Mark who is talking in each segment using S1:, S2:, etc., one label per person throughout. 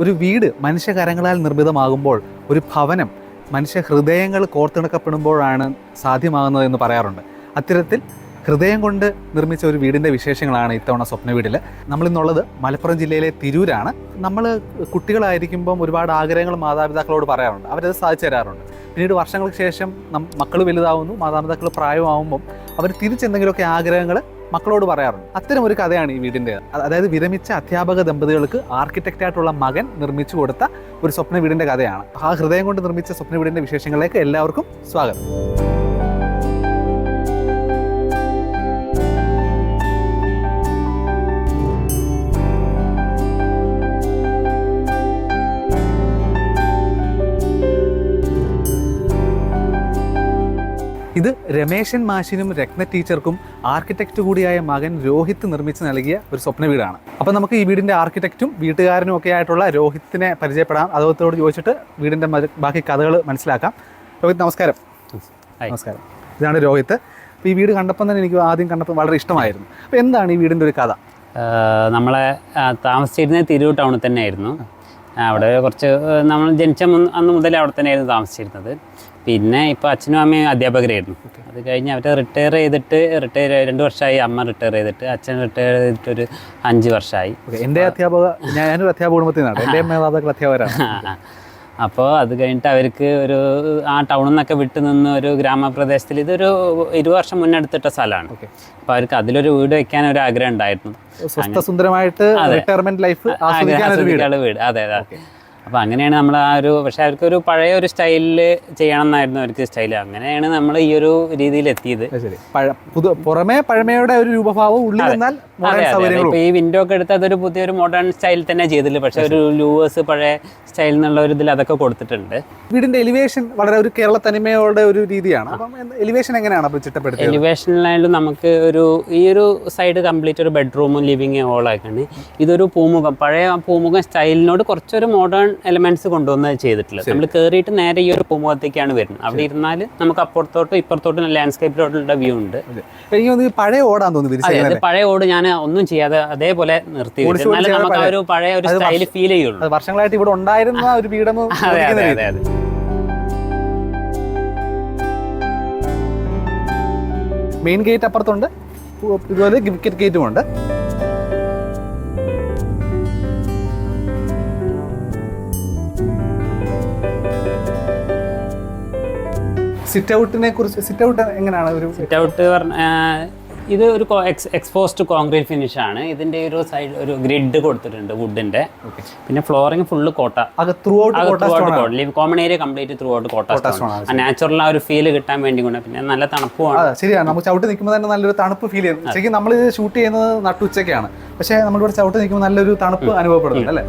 S1: ഒരു വീട് മനുഷ്യകരങ്ങളാൽ നിർമ്മിതമാകുമ്പോൾ ഒരു ഭവനം മനുഷ്യ ഹൃദയങ്ങൾ കോർത്തിണക്കപ്പെടുമ്പോഴാണ് സാധ്യമാകുന്നത് എന്ന് പറയാറുണ്ട്. അത്തരത്തിൽ ഹൃദയം കൊണ്ട് നിർമ്മിച്ച ഒരു വീടിന്റെ വിശേഷങ്ങളാണ് ഇത്തവണ സ്വപ്ന വീടിൽ നമ്മളിന്നുള്ളത് മലപ്പുറം ജില്ലയിലെ തിരൂരാണ്. നമ്മൾ കുട്ടികളായിരിക്കുമ്പം ഒരുപാട് ആഗ്രഹങ്ങൾ മാതാപിതാക്കളോട് പറയാറുണ്ട്. അവരത് സാധിച്ചു തരാറുണ്ട്. പിന്നീട് വർഷങ്ങൾക്ക് ശേഷം മക്കൾ വലുതാവുന്നു മാതാപിതാക്കൾ പ്രായമാവുമ്പം അവർ തിരിച്ചെന്തെങ്കിലുമൊക്കെ ആഗ്രഹങ്ങൾ മക്കളോട് പറയാറുണ്ട്. അത്തരം ഒരു കഥയാണ് ഈ വീടിന്റെ അതായത് വിരമിച്ച അധ്യാപക ദമ്പതികൾക്ക് ആർക്കിടെക്റ്റ് ആയിട്ടുള്ള മകൻ നിർമ്മിച്ചു കൊടുത്ത ഒരു സ്വപ്ന വീടിന്റെ കഥയാണ്. ആ ഹൃദയം കൊണ്ട് നിർമ്മിച്ച സ്വപ്ന വീടിന്റെ വിശേഷങ്ങളിലേക്ക് എല്ലാവർക്കും സ്വാഗതം. ഇത് രമേശൻ മാഷിനും രത്ന ടീച്ചർക്കും ആർക്കിടെക്റ്റ് കൂടിയായ മകൻ രോഹിത് നിർമ്മിച്ച് നൽകിയ ഒരു സ്വപ്ന വീടാണ്. അപ്പോൾ നമുക്ക് ഈ വീടിന്റെ ആർക്കിടെക്റ്റും വീട്ടുകാരനും ഒക്കെ ആയിട്ടുള്ള രോഹിത്തിനെ പരിചയപ്പെടാം. അദ്ദേഹത്തോട് ചോദിച്ചിട്ട് വീടിന്റെ ബാക്കി കഥകൾ മനസ്സിലാക്കാം. രോഹിത് നമസ്കാരം. നമസ്കാരം. ഇതാണ് രോഹിത്ത്. അപ്പോൾ ഈ വീട് കണ്ടപ്പോൾ തന്നെ എനിക്ക് ആദ്യം കണ്ടപ്പോൾ വളരെ ഇഷ്ടമായിരുന്നു. അപ്പോൾ എന്താണ് ഈ വീടിന്റെ ഒരു കഥ?
S2: നമ്മളെ താമസിച്ചിരുന്ന താമസിച്ചിരുന്നത് തിരൂർ ടൗണിൽ തന്നെയായിരുന്നു. അവിടെ കുറച്ച് നമ്മൾ ജനിച്ച അന്ന് മുതൽ അവിടെ തന്നെയായിരുന്നു താമസിച്ചിരുന്നത്. പിന്നെ ഇപ്പോൾ അച്ഛനും അമ്മയും അധ്യാപകരായിരുന്നു. അത് കഴിഞ്ഞ് അവർ റിട്ടയർ ചെയ്തിട്ട് റിട്ടയർ രണ്ട് വർഷമായി അമ്മ റിട്ടയർ ചെയ്തിട്ട് അച്ഛൻ റിട്ടയർ ചെയ്തിട്ട് ഒരു അഞ്ച് വർഷമായി.
S1: എന്റെ അധ്യാപക ഞാനൊരു അധ്യാപക കുടുംബത്തിൽ നിന്നാണ് എന്റെ മാതാപിതാക്കൾ അധ്യാപകരാണ്.
S2: അപ്പോൾ അത് കഴിഞ്ഞിട്ട് അവർക്ക് ഒരു ആ ടൗണിൽ നിന്നൊക്കെ വിട്ടു നിന്ന് ഒരു ഗ്രാമപ്രദേശത്തിൽ ഇതൊരു ഇരുപത് വർഷം മുന്നെടുത്തിട്ട സ്ഥലമാണ്. അപ്പോൾ അവർക്ക് അതിലൊരു വീട് വെക്കാൻ ഒരു ആഗ്രഹം ഉണ്ടായിരുന്നു.
S1: സ്വസ്ഥ സുന്ദരമായിട്ട് റിട്ടയർമെന്റ് ലൈഫ് വീട്.
S2: അതെ അതെ. അപ്പോൾ അങ്ങനെയാണ് നമ്മൾ ആ ഒരു പക്ഷെ അവർക്കൊരു പഴയ ഒരു സ്റ്റൈലിൽ ചെയ്യണം എന്നായിരുന്നു അവർക്ക് സ്റ്റൈൽ അങ്ങനെയാണ് നമ്മൾ ഈ ഒരു രീതിയിൽ എത്തിയത്
S1: പുറമേ പഴമയുടെ ഒരു രൂപഭാവം ഉള്ളിൽ എന്നാൽ
S2: ഇപ്പോൾ ഈ വിൻഡോ ഒക്കെ എടുത്ത് അതൊരു പുതിയൊരു മോഡേൺ സ്റ്റൈൽ തന്നെ ചെയ്തില്ല. പക്ഷേ ഒരു ലൂവേഴ്സ് പഴയ സ്റ്റൈൽ എന്നുള്ള ഒരു ഇതിൽ അതൊക്കെ കൊടുത്തിട്ടുണ്ട്.
S1: വീടിന്റെ എലിവേഷൻ വളരെ ഒരു കേരള തനിമയോടെ ഒരു രീതിയാണ്. എലിവേഷൻ എങ്ങനെയാണ് അപ്പോൾ ചിട്ടപ്പെടുത്തിയത്?
S2: എലിവേഷനിലായാലും നമുക്ക് ഒരു ഈ ഒരു സൈഡ് കംപ്ലീറ്റ് ഒരു ബെഡ്റൂമും ലിവിങ് ഹോളൊക്കെയാണ് ഇതൊരു പൂമുഖം പഴയ പൂമുഖം സ്റ്റൈലിനോട് കുറച്ചൊരു മോഡേൺ എലമെന്റ്സ് കൊണ്ടുവന്ന് ചെയ്തിട്ടുള്ളത്. നമ്മൾ കയറിയിട്ട് നേരെ ഈ ഒരു പൂമുഖത്തേക്കാണ് വരുന്നത്. അവിടെ ഇരുന്നാൽ നമുക്ക് അപ്പുറത്തോട്ടും ഇപ്പുറത്തോട്ടും ലാൻഡ്സ്കേപ്പിലോട്ടുള്ള വ്യൂ ഉണ്ട്.
S1: എനിക്ക് തോന്നുന്നു പഴയ ഓടാൻ തോന്നുന്നു
S2: പഴയ ഓട് ഞാൻ ഒന്നും ചെയ്യാതെ അതേപോലെ നിർത്തി എന്നാലും നമുക്ക് ആ ഒരു പഴയ ഒരു സ്റ്റൈൽ ഫീൽ ചെയ്യുള്ളൂ.
S1: വർഷങ്ങളായിട്ട് ഇവിടെ ഉണ്ടായിരുന്ന ഒരു പീഠം
S2: അതെ അതെ അതെ അതെ.
S1: മെയിൻ ഗേറ്റ് അപ്പുറത്തുണ്ട്. ഇതുപോലെ ഗിഫ്റ്റ് ഗേറ്റും ഉണ്ട്. സിറ്റ് ഔട്ടിനെ കുറിച്ച് സിറ്റ് ഔട്ട് എങ്ങനെയാണ് ഒരു
S2: സിറ്റ് ഔട്ട് പറഞ്ഞ ഇത് ഒരു എക്സ്പോസ്ഡ് കോൺക്രീറ്റ് ഫിനിഷ് ആണ്. ഇതിന്റെ ഒരു സൈഡ് ഒരു ഗ്രിഡ് കൊടുത്തിട്ടുണ്ട് വുഡിന്റെ പിന്നെ flooring full Kota.
S1: Throughout
S2: common area complete throughout Kota natural ആ ഒരു ഫീൽ കിട്ടാൻ വേണ്ടി കൊണ്ട് പിന്നെ നല്ല തണുപ്പുമാണ്.
S1: ശരിയാണ്. നമുക്ക് ചവിട്ട് നിൽക്കുമ്പോൾ തന്നെ നല്ലൊരു തണുപ്പ് ഫീൽ ചെയ്യുന്നു. ശരിക്കും നമ്മൾ ഇത് ഷൂട്ട് ചെയ്യുന്നത് നട്ടുച്ചയ്ക്കാണ്. പക്ഷേ നമ്മളിവിടെ ചവിട്ട് നിൽക്കുമ്പോൾ നല്ലൊരു തണുപ്പ് അനുഭവപ്പെടുന്നുണ്ട് അല്ലേ?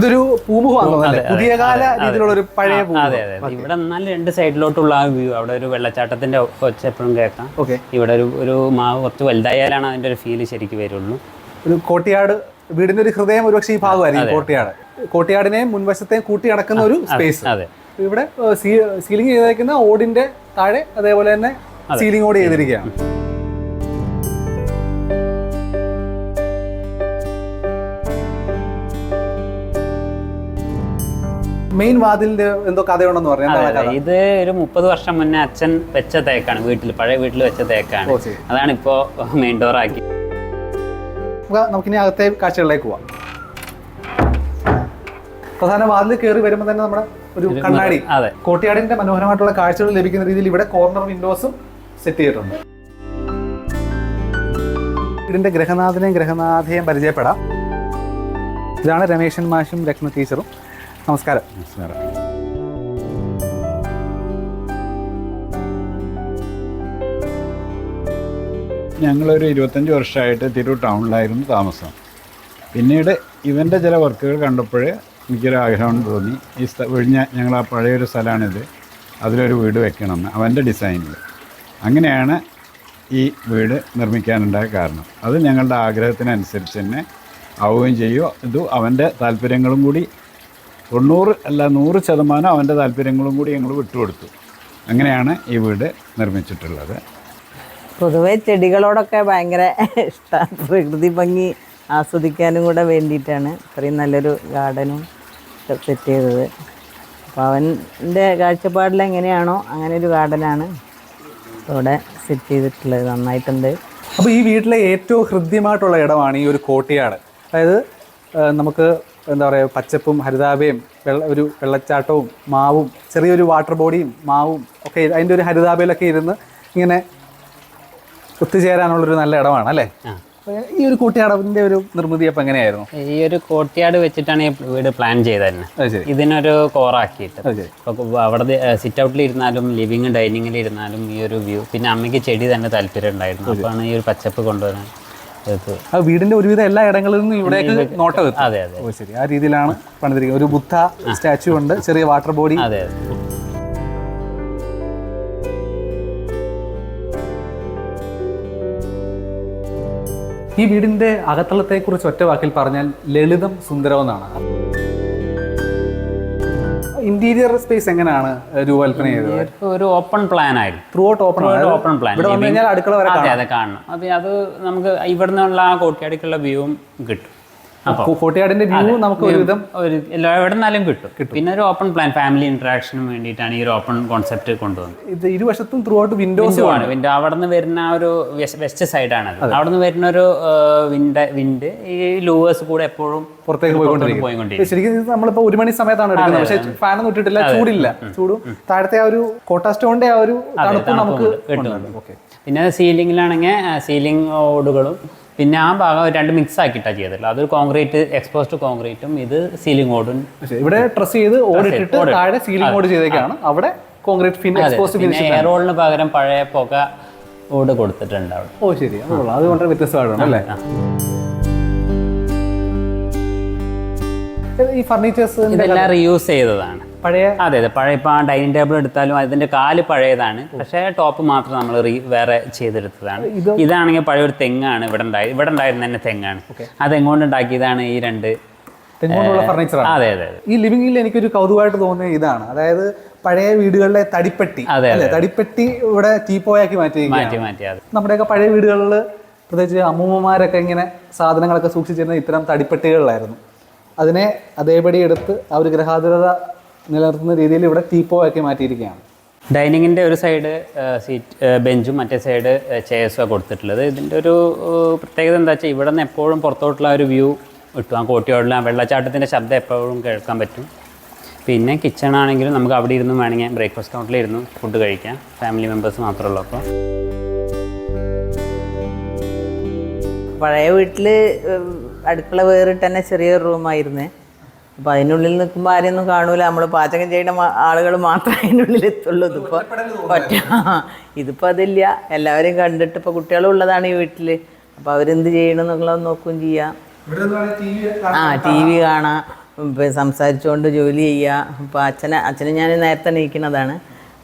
S1: ഇതൊരു പൂമുഖമാണ് പുതിയ കാല രീതിയിലുള്ള ഒരു പഴയ
S2: അതെ അതെ. ഇവിടെ നല്ല രണ്ട് സൈഡിലോട്ടുള്ള ആ വ്യൂ അവിടെ ഒരു വെള്ളച്ചാട്ടത്തിന്റെ ഒച്ച എപ്പോഴും കേൾക്കാം.
S1: ഓക്കെ.
S2: ഇവിടെ ഒരു ഒരു മാവ് കുറച്ച് വലുതായാലാണ് അതിന്റെ ഒരു ഫീൽ ശരിക്കും വരുള്ളൂ.
S1: ഒരു കോട്ടിയാട് വീടിന്റെ ഒരു ഹൃദയം ഒരുപക്ഷെ ഈ ഭാഗമായിരിക്കും കോട്ടിയാട്. കോട്ടിയാടിനെയും മുൻവശത്തെയും കൂട്ടി അടക്കുന്ന ഒരു സ്പേസ്
S2: അതെ
S1: ഇവിടെ സീലിംഗ് ചെയ്തേക്കുന്ന ഓടിന്റെ താഴെ അതേപോലെ തന്നെ സീലിംഗ് ഓട് ചെയ്തിരിക്കുകയാണ്. മെയിൻ വാതിലിന്റെ എന്തോ കഥയുണ്ടെന്ന്
S2: പറഞ്ഞാൽ ഇത് ഒരു മുപ്പത് വർഷം മുന്നേ അച്ഛൻ വെച്ച തേക്കാണ് വീട്ടിൽ പഴയ വീട്ടിൽ വെച്ച തേക്കാണ്. അതാണ് ഇപ്പോ മെയിൻ ഡോർ ആക്കി.
S1: നമുക്ക് നമുക്കിനി അകത്തെ കാഴ്ചകളിലേക്ക് പോവാം. പ്രധാന വാതിൽ കയറി വരുമ്പോൾ തന്നെ നമ്മുടെ ഒരു കണ്ണാടി
S2: അതെ.
S1: കോട്ടിയാടിന്റെ മനോഹരമായിട്ടുള്ള കാഴ്ചകൾ ലഭിക്കുന്ന രീതിയിൽ ഇവിടെ കോർണർ വിൻഡോസും സെറ്റ് ചെയ്തിട്ടുണ്ട്. ഇതിന്റെ ഗ്രഹനാഥനെയും ഗ്രഹനാഥയെയും പരിചയപ്പെടാം. ഇതാണ് രമേശൻ മാഷും ലക്ഷ്മ ടീച്ചറും നമസ്കാരം. നമസ്കാരം.
S3: ഞങ്ങളൊരു ഇരുപത്തഞ്ച് വർഷമായിട്ട് തിരൂർ ടൗണിലായിരുന്നു താമസം. പിന്നീട് ഇവന്റെ ചില വർക്കുകൾ കണ്ടപ്പോൾ എനിക്കൊരു ആഗ്രഹം തോന്നി. ഈ സ്ഥ ഒഴിഞ്ഞ ഞങ്ങൾ ആ പഴയൊരു സ്ഥലമാണിത്. അതിലൊരു വീട് വെക്കണമെന്ന്. അവന്റെ ഡിസൈനിൽ അങ്ങനെയാണ് ഈ വീട് നിർമ്മിക്കാനുണ്ടായ കാരണം. അത് ഞങ്ങളുടെ ആഗ്രഹത്തിനനുസരിച്ച് തന്നെ ആവുകയും ചെയ്യുമോ ഇത് അവന്റെ താല്പര്യങ്ങളും കൂടി തൊണ്ണൂറ് അല്ല നൂറ് ശതമാനം അവന്റെ താല്പര്യങ്ങളും കൂടി ഞങ്ങൾ വിട്ടുകൊടുത്തു. അങ്ങനെയാണ് ഈ വീട് നിർമ്മിച്ചിട്ടുള്ളത്.
S4: പൊതുവേ ചെടികളോടൊക്കെ ഭയങ്കര ഇഷ്ടമാണ് പ്രകൃതി ഭംഗി ആസ്വദിക്കാനും കൂടെ വേണ്ടിയിട്ടാണ് ഇത്രയും നല്ലൊരു ഗാർഡനും സെറ്റ് ചെയ്തത്. അപ്പോൾ അവന്റെ കാഴ്ചപ്പാടിൽ എങ്ങനെയാണോ അങ്ങനെ ഒരു ഗാർഡനാണ് അവിടെ സെറ്റ് ചെയ്തിട്ടുള്ളത്. നന്നായിട്ടുണ്ട്.
S1: അപ്പോൾ ഈ വീട്ടിലെ ഏറ്റവും ഹൃദ്യമായിട്ടുള്ള ഇടമാണ് ഈ ഒരു കോട്ടിയാട്. അതായത് നമുക്ക് എന്താ പറയുക പച്ചപ്പും ഹരിതാപയും വെള്ള ഒരു വെള്ളച്ചാട്ടവും മാവും ചെറിയൊരു വാട്ടർ ബോഡിയും മാവും ഒക്കെ അതിന്റെ ഒരു ഹരിതാപയിലൊക്കെ ഇരുന്ന് ഇങ്ങനെ ഒത്തുചേരാനുള്ളൊരു നല്ല ഇടമാണ് അല്ലേ? ഈ ഒരു കോട്ടിയാടിന്റെ ഒരു നിർമ്മിതി അപ്പം എങ്ങനെയായിരുന്നു?
S2: ഈ ഒരു കോട്ടിയാട് വെച്ചിട്ടാണ് ഈ വീട് പ്ലാൻ ചെയ്തത് ഇതിനൊരു കോറാക്കിയിട്ട് അവിടെ സിറ്റ് ഔട്ടിൽ ഇരുന്നാലും ലിവിങ് ഡൈനിങ്ങിൽ ഇരുന്നാലും ഈ ഒരു വ്യൂ പിന്നെ അമ്മയ്ക്ക് ചെടി തന്നെ താല്പര്യം ഉണ്ടായിരുന്നു. അപ്പോഴാണ് ഈ ഒരു പച്ചപ്പ് കൊണ്ടുവരാൻ
S1: ആ വീടിന്റെ ഒരുവിധം എല്ലാ ഇടങ്ങളിൽ നിന്നും ഇവിടേക്ക് നോട്ടം എത്തും.
S2: അതെ അതെ.
S1: ഓ ശരി. ആ രീതിയിലാണ് പണിതിരിക്കുന്നത്. ഒരു ബുദ്ധ സ്റ്റാച്ചു ഉണ്ട് ചെറിയ വാട്ടർ ബോഡി.
S2: അതെ അതെ.
S1: ഈ വീടിന്റെ അകത്തളത്തെക്കുറിച്ച് ഒറ്റ വാക്കിൽ പറഞ്ഞാൽ ലളിതം സുന്ദരം എന്നാണ്. ഇന്റീരിയർ സ്പേസ് എങ്ങനെയാണ് രൂപകൽപ്പന ചെയ്തത്?
S2: ഒരു ഓപ്പൺ പ്ലാൻ ആയിരുന്നു.
S1: Throughout open
S2: open plan
S1: ഇവിടെ വന്നു കഴിഞ്ഞാൽ അടുക്കള വരെ
S2: അതെ അതെ കാണണം. അപ്പൊ അത് നമുക്ക് ഇവിടെ നിന്നുള്ള ആ കോട്ടിയാടിക്കുള്ള വ്യൂവും കിട്ടും. അപ്പോൾ
S1: കോട്ടയാടിന്റെ വ്യൂ നമുക്ക് ഒരുവിധം
S2: ഒരു എല്ലാ എവിടെ നിന്നാലും കിട്ടും. പിന്നെ ഒരു ഓപ്പൺ പ്ലാൻ ഫാമിലി ഇന്ററാക്ഷനും വേണ്ടിയിട്ടാണ് ഈ ഒരു ഓപ്പൺ കോൺസെപ്റ്റ് കൊണ്ടുവന്നത്.
S1: ഇത് ഇരുവശത്തും ത്രൂ ഔട്ട് വിൻഡോസ്
S2: ആണ്. വിൻഡോ അവിടെ നിന്ന് വരുന്ന ഒരു വെസ്റ്റ് സൈഡാണ് ആണ് അവിടെ നിന്ന് വരുന്ന ഒരു വിൻഡ് വിൻഡ് ഈ ലൂവേഴ്സ് കൂടെ എപ്പോഴും
S1: പുറത്തേക്ക് പോയിക്കൊണ്ടിരിക്കും. ശരിക്കും ഇത് നമ്മളിപ്പോ ഒരു മണി സമയത്താണ് എടുക്കുന്നത്. പക്ഷേ ഒന്നും ഇട്ടിട്ടില്ല ചൂടില്ല. ചൂടും. താഴത്തെ ആ ഒരു കോട്ടാസ്റ്റോണിന്റെ ആ ഒരു തണുപ്പ് നമുക്ക് കിട്ടുന്നുണ്ട്
S2: പിന്നെ സീലിംഗിലാണെങ്കിൽ സീലിംഗ് ഓടുകളും പിന്നെ ആ ഭാഗം രണ്ട് മിക്സ് ആക്കിയിട്ടാണ് ചെയ്തിട്ടുള്ളത് അതൊരു കോൺക്രീറ്റ് എക്സ്പോസ്ഡ് കോൺക്രീറ്റും ഇത് സീലിംഗ് ഓടും
S1: ഇവിടെ ട്രസ് ചെയ്ത് ഓടിട്ടിട്ട് താഴെ സീലിംഗ് ഓട് ചെയ്തേക്കാണ്. അവിടെ കോൺക്രീറ്റ് ഫിൻ
S2: എക്സ്പോസ്ഡ് റോളിന് പകരം പഴയ പുക ഓട് കൊടുത്തിട്ടുണ്ട് അവിടെ.
S1: ഓ ശരി. അത് വളരെ വ്യത്യസ്തമായിട്ടാണ് അല്ലേ? ഈ ഫർണിച്ചേഴ്സ്
S2: ഇതെല്ലാം റീയൂസ് ചെയ്തതാണ്.
S1: പഴയ
S2: അതെ അതെ. പഴയ ഇപ്പോൾ ആ ഡൈനിങ് ടേബിൾ എടുത്താലും അതിന്റെ കാൽ പഴയതാണ്. പക്ഷേ ടോപ്പ് മാത്രം നമ്മൾ റീ വേറെ ചെയ്തെടുത്തതാണ്. ഇതാണെങ്കിൽ പഴയ ഒരു തെങ്ങാണ് ഇവിടെ ഉണ്ടായി ഇവിടെ ഉണ്ടായിരുന്ന തന്നെ തെങ്ങാണ്. അതെങ്ങോണ്ട് ഉണ്ടാക്കിയതാണ് ഈ രണ്ട്
S1: തെങ്ങോണ്ടുള്ള ഫർണിച്ചറാണ്
S2: അതെ അതെ
S1: ഈ ലിവിംഗിൽ എനിക്കൊരു കൗതുകമായിട്ട് തോന്നിയ ഇതാണ്. അതായത് പഴയ വീടുകളിലെ തടിപ്പെട്ടി
S2: അതെ,
S1: അല്ലേ? തടിപ്പെട്ടി ഇവിടെ ടീപ്പോയാക്കി
S2: മാറ്റി മാറ്റി മാറ്റി
S1: നമ്മുടെയൊക്കെ പഴയ വീടുകളിൽ പ്രത്യേകിച്ച് അമ്മൂമ്മമാരൊക്കെ ഇങ്ങനെ സാധനങ്ങളൊക്കെ സൂക്ഷിച്ചിരുന്ന ഇത്തരം തടിപ്പെട്ടികളിലായിരുന്നു. അതിനെ അതേപടി എടുത്ത് ആ ഒരു ഗ്രഹാതുരത നിലനിർത്തുന്ന രീതിയിൽ ഇവിടെ ടീപ്പോ ആക്കി മാറ്റിയിരിക്കുകയാണ്.
S2: ഡൈനിങ്ങിന്റെ ഒരു സൈഡ് സീറ്റ് ബെഞ്ചും മറ്റേ സൈഡ് ചെയർസും കൊടുത്തിട്ടുള്ളത്. ഇതിന്റെ ഒരു പ്രത്യേകത എന്താ വെച്ചാൽ ഇവിടെ നിന്ന് എപ്പോഴും പുറത്തോട്ടുള്ള ഒരു വ്യൂ കിട്ടും. ആ കോട്ടിയോടുള്ള ആ വെള്ളച്ചാട്ടത്തിന്റെ ശബ്ദം എപ്പോഴും കേൾക്കാൻ പറ്റും. പിന്നെ കിച്ചൺ ആണെങ്കിലും നമുക്ക് അവിടെ ഇരുന്ന് വേണമെങ്കിൽ ബ്രേക്ക്ഫാസ്റ്റ് കൗണ്ടറിലിരുന്ന് ഫുഡ് കഴിക്കാം. ഫാമിലി മെമ്പേഴ്സ് മാത്രമേ ഉള്ളൂ. അപ്പോൾ
S4: പഴയ വീട്ടിൽ അടുക്കള വേറിട്ട് തന്നെ ചെറിയൊരു റൂമായിരുന്നേ അപ്പോൾ അതിനുള്ളിൽ നിൽക്കുമ്പോൾ ആരെയൊന്നും കാണൂല. നമ്മൾ പാചകം ചെയ്യുന്ന ആളുകൾ മാത്രമേ അതിനുള്ളിൽ എത്തുള്ളൂ. ഇതിപ്പോൾ ഒറ്റ ഇതിപ്പോൾ അതില്ല. എല്ലാവരെയും കണ്ടിട്ട് ഇപ്പോൾ കുട്ടികളും ഉള്ളതാണ് ഈ വീട്ടിൽ അപ്പോൾ അവരെന്ത് ചെയ്യണം എന്നുള്ളത് നോക്കുകയും ചെയ്യാം. ആ ടി വി കാണാം. ഇപ്പം സംസാരിച്ചുകൊണ്ട് ജോലി ചെയ്യുക അപ്പോൾ അച്ഛനെ അച്ഛനെ ഞാൻ നേരത്തെ എണീക്കുന്നതാണ്.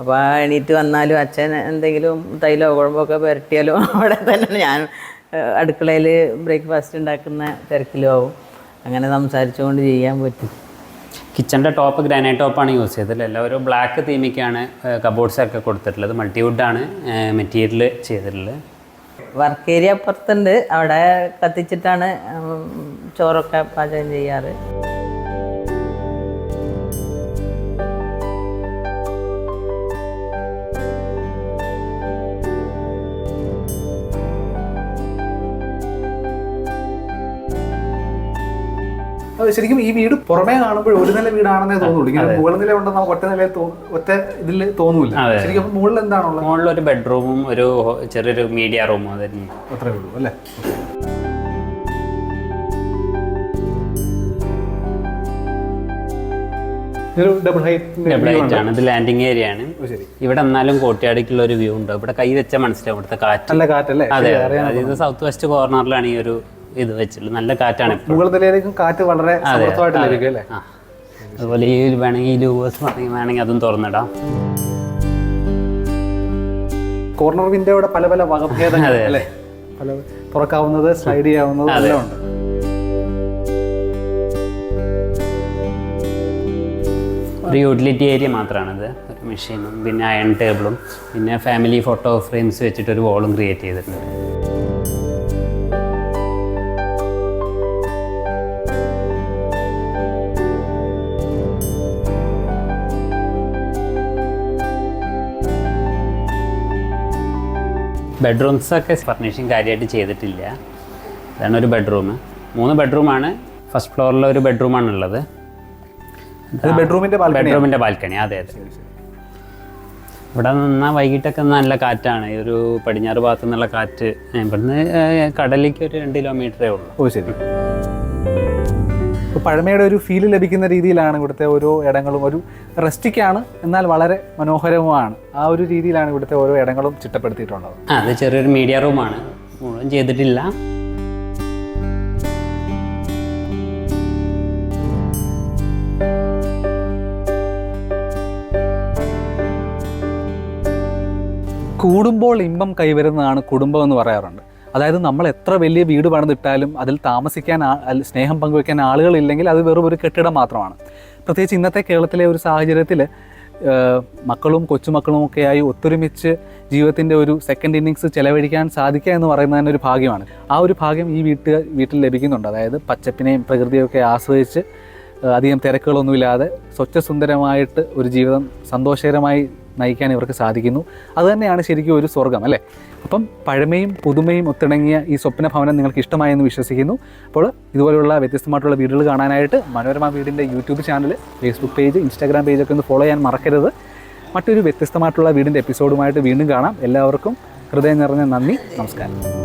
S4: അപ്പോൾ എണീറ്റ് വന്നാലും അച്ഛൻ എന്തെങ്കിലും തൈലോ കുഴമ്പൊക്കെ പുരട്ടിയാലോ അവിടെ തന്നെ ഞാൻ അടുക്കളയിൽ ബ്രേക്ക്ഫാസ്റ്റ് ഉണ്ടാക്കുന്ന തിരക്കിലും ആവും. അങ്ങനെ സംസാരിച്ചുകൊണ്ട് ചെയ്യാൻ പറ്റും.
S2: കിച്ചന്റെ ടോപ്പ് ഗ്രാനൈറ്റ് ടോപ്പാണ് യൂസ് ചെയ്തത് ഒരു ബ്ലാക്ക് തീമിക്കാണ് കബോർഡ്സ് ഒക്കെ കൊടുത്തിട്ടുള്ളത്. മൾട്ടിവുഡാണ് മെറ്റീരിയൽ ചെയ്തിട്ടുള്ളത്.
S4: വർക്ക് ഏരിയ അപ്പുറത്തുണ്ട്. അവിടെ കത്തിച്ചിട്ടാണ് ചോറൊക്കെ പാചകം ചെയ്യാറ്.
S1: ശരിക്കും ഈ വീട് പുറമേ കാണുമ്പോൾ ഒരു നില വീടാണെന്നേ തോന്നുള്ളൂ. ഇങ്ങനെ മുകൾ നില ഉണ്ടെന്ന് നമുക്ക് ഒറ്റ നിലയിൽ ഒറ്റ ഇതിൽ തോന്നൂല
S2: അതെ.
S1: ശരിക്കും മുകളിൽ എന്താണുള്ളത്?
S2: മുകളിൽ ഒരു ബെഡ്റൂമും ഒരു ചെറിയൊരു മീഡിയ റൂമും അതായിരുന്നു
S1: അത്രേ ഉള്ളൂ അല്ലേ? ഡബിൾ ഹൈറ്റ്
S2: ആണ്. ഇത് ലാൻഡിങ് ഏരിയ ആണ്. ഇവിടെ എന്നാലും കോട്ടയാടിക്കുള്ള ഒരു വ്യൂ ഉണ്ട്. ഇവിടെ കൈ വെച്ചാൽ മനസ്സിലാവും ഇവിടുത്തെ കാറ്റ്.
S1: നല്ല കാറ്റല്ലേ?
S2: അതെ അതെ. ഇത് സൗത്ത് വെസ്റ്റ് കോർണറിലാണ് ഈ ഒരു ഇത് വെച്ചുള്ളൂ നല്ല കാറ്റാണ് എപ്പോഴും.
S1: മുകൾ നിലയിലേക്കും കാറ്റ് വളരെ സമൃദ്ധമായിട്ട് ലഭിക്കും അല്ലേ?
S2: അതുപോലെ ഈ വേണമെങ്കിൽ ലൂവേഴ്സ് വേണമെങ്കിൽ വേണമെങ്കിൽ അതും തുറന്നിടാം.
S1: കോർണർ വിൻഡോയുടെ പല പല വകഭേദങ്ങൾ അല്ലേ? പല തുറക്കാവുന്നത് സ്ലൈഡ് ചെയ്യാവുന്നത് എല്ലാം ഉണ്ട്.
S2: ഒരു യൂട്ടിലിറ്റി ഏരിയ മാത്രമാണിത് ഒരു മെഷീനും പിന്നെ അയൺ ടേബിളും പിന്നെ ഫാമിലി ഫോട്ടോ ഫ്രെയിംസ് വെച്ചിട്ട് ഒരു വോളും ക്രിയേറ്റ് ചെയ്തിട്ടുണ്ട്. ബെഡ്റൂംസൊക്കെ ഫർണിഷിങ് കാര്യമായിട്ട് ചെയ്തിട്ടില്ല. അതാണ് ഒരു ബെഡ്റൂം. മൂന്ന് ബെഡ്റൂമാണ്. ഫസ്റ്റ് ഫ്ലോറിലെ ഒരു ബെഡ്റൂമാണ് ഉള്ളത്
S1: ഇത് ബെഡ്റൂമിന്റെ ബാൽക്കണി
S2: ബെഡ്റൂമിന്റെ ബാൽക്കണി അതെ അതെ. ഇവിടെ നിന്നാൽ വൈകിട്ടൊക്കെ നല്ല കാറ്റാണ്. ഈ ഒരു പടിഞ്ഞാറ് ഭാഗത്തു നിന്നുള്ള കാറ്റ്. ഇവിടുന്ന് കടലിലേക്ക് ഒരു രണ്ട് കിലോമീറ്ററേ ഉള്ളൂ.
S1: ഓ ശരി. പഴമയുടെ ഒരു ഫീൽ ലഭിക്കുന്ന രീതിയിലാണ് ഇവിടുത്തെ ഓരോ ഇടങ്ങളും. ഒരു റെസ്റ്റിക്കാണ് എന്നാൽ വളരെ മനോഹരവുമാണ്. ആ ഒരു രീതിയിലാണ് ഇവിടുത്തെ ഓരോ ഇടങ്ങളും ചിട്ടപ്പെടുത്തിയിട്ടുള്ളത്.
S2: അത് ചെറിയൊരു മീഡിയ റൂമാണ് മുഴുവൻ ചെയ്തിട്ടില്ല.
S1: കൂടുമ്പോൾ ഇമ്പം കൈവരുന്നതാണ് കുടുംബം എന്ന് പറയാറുണ്ട്. അതായത് നമ്മൾ എത്ര വലിയ വീട് പണിതിട്ടാലും അതിൽ താമസിക്കാൻ സ്നേഹം പങ്കുവെക്കാൻ ആളുകളില്ലെങ്കിൽ അത് വെറും ഒരു കെട്ടിടം മാത്രമാണ്. പ്രത്യേകിച്ച് ഇന്നത്തെ കേരളത്തിലെ ഒരു സാഹചര്യത്തിൽ മക്കളും കൊച്ചുമക്കളും ഒക്കെയായി ഒത്തൊരുമിച്ച് ജീവിതത്തിന്റെ ഒരു സെക്കൻഡ് ഇന്നിങ്സ് ചെലവഴിക്കാൻ സാധിക്കുക എന്ന് പറയുന്നത് തന്നെ ഒരു ഭാഗ്യമാണ്. ആ ഒരു ഭാഗ്യം ഈ വീട്ട് വീട്ടിൽ ലഭിക്കുന്നുണ്ട്. അതായത് പച്ചപ്പിനെയും പ്രകൃതിയും ഒക്കെ ആസ്വദിച്ച് അധികം തിരക്കുകളൊന്നുമില്ലാതെ സ്വച്ഛസുന്ദരമായിട്ട് ഒരു ജീവിതം സന്തോഷകരമായി നയിക്കാൻ ഇവർക്ക് സാധിക്കുന്നു. അതുതന്നെയാണ് ശരിക്കും ഒരു സ്വർഗം അല്ലേ? അപ്പം പഴമയും പുതുമയും ഒത്തിണങ്ങിയ ഈ സ്വപ്ന ഭവനം നിങ്ങൾക്ക് ഇഷ്ടമായെന്ന് വിശ്വസിക്കുന്നു. അപ്പോൾ ഇതുപോലെയുള്ള വ്യത്യസ്തമായിട്ടുള്ള വീടുകൾ കാണാനായിട്ട് മനോരമ വീടിന്റെ YouTube channel Facebook page Instagram പേജൊക്കെ ഒന്ന് ഫോളോ ചെയ്യാൻ മറക്കരുത്. മറ്റൊരു വ്യത്യസ്തമായിട്ടുള്ള വീടിന്റെ എപ്പിസോഡുമായിട്ട് വീണ്ടും കാണാം. എല്ലാവർക്കും ഹൃദയം നിറഞ്ഞ നന്ദി നമസ്കാരം.